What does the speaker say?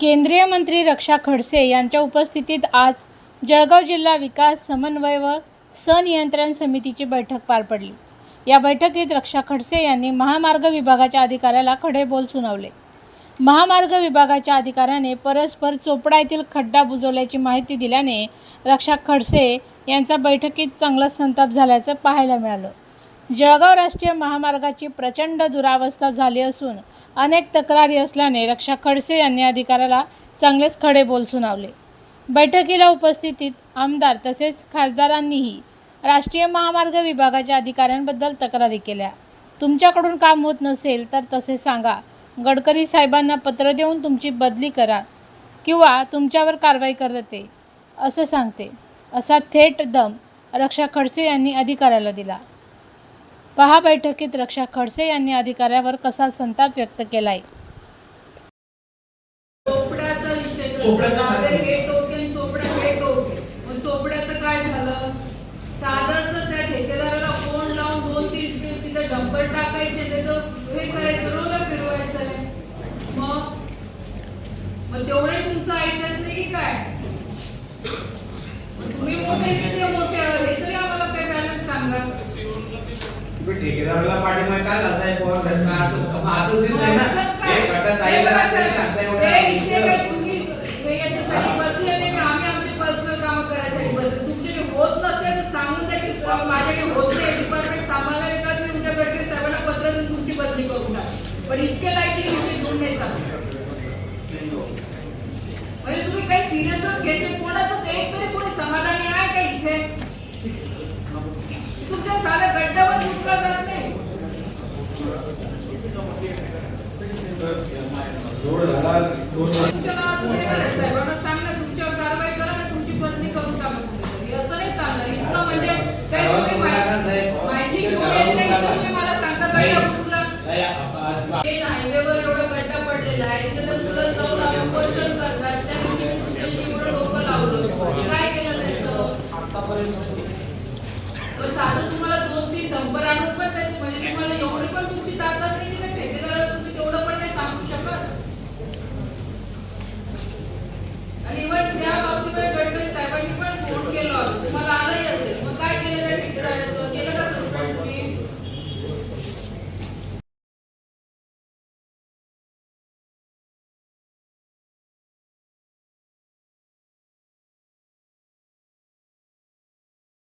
केंद्रीय मंत्री रक्षा खडसे यांच्या उपस्थितीत आज जळगाव जिल्हा विकास समन्वय व सनियंत्रण समितीची बैठक पार पडली. या बैठकीत रक्षा खडसे यांनी महामार्ग विभागाच्या अधिकाऱ्याला खडे बोल सुनावले. महामार्ग विभागाच्या अधिकाऱ्याने परस्पर चोपडा येथील खड्डा बुजवल्याची माहिती दिल्याने रक्षा खडसे यांचा बैठकीत चांगला संताप झाल्याचं पाहायला मिळालं. जळगाव राष्ट्रीय महामार्गाची प्रचंड दुरावस्था झाली असून अनेक तक्रारी असल्याने रक्षा खडसे यांनी अधिकाऱ्याला चांगलेच खडे बोल सुनावले. बैठकीला उपस्थितीत आमदार तसेच खासदारांनीही राष्ट्रीय महामार्ग विभागाच्या अधिकाऱ्यांबद्दल तक्रारी केल्या. तुमच्याकडून काम होत नसेल तर तसे सांगा. गडकरी साहेबांना पत्र देऊन तुमची बदली करा किंवा तुमच्यावर कारवाई करते असं सांगते. असा थेट दम रक्षा खडसे यांनी अधिकाऱ्याला दिला. पहा बैठकीत रक्षा खडसे यांनी अधिकाऱ्यावर कसा संताप व्यक्त केलाय. तेवढे तुमचं ऐकत नाही की काय? तुम्ही मोठे की ते मोठे हे तरी आम्हाला काय बॅलन्स सांगा तुम्ही ठेकेदाराला पाठिंबा काय जाताय पवार घटना असं दिसतंय ना? हे हे ताईला शांता एवढ्या माझ्याकडे होत नाही डिपार्टमेंट सांभाळणार आहे का मी उद्या गडकरी साहेबांना पत्र देऊन तुमची बदली करून टाक. पण इतके लाईटली विषय घेऊन नाही म्हणजे तुम्ही काही सिरियसच घेतले कोणाचं एक तरी कोणी जोड झाला दोन सांग ना तुमच्यावर कारवाई करा ना तुमची बदली करून टाका कुठेतरी असं नाही चालणार इतकं म्हणजे काही माहिती तुम्ही मला सांगता गड्डा पुसला हायवेवर एवढा गड्डा पडलेला आहे तिथे तर मुलं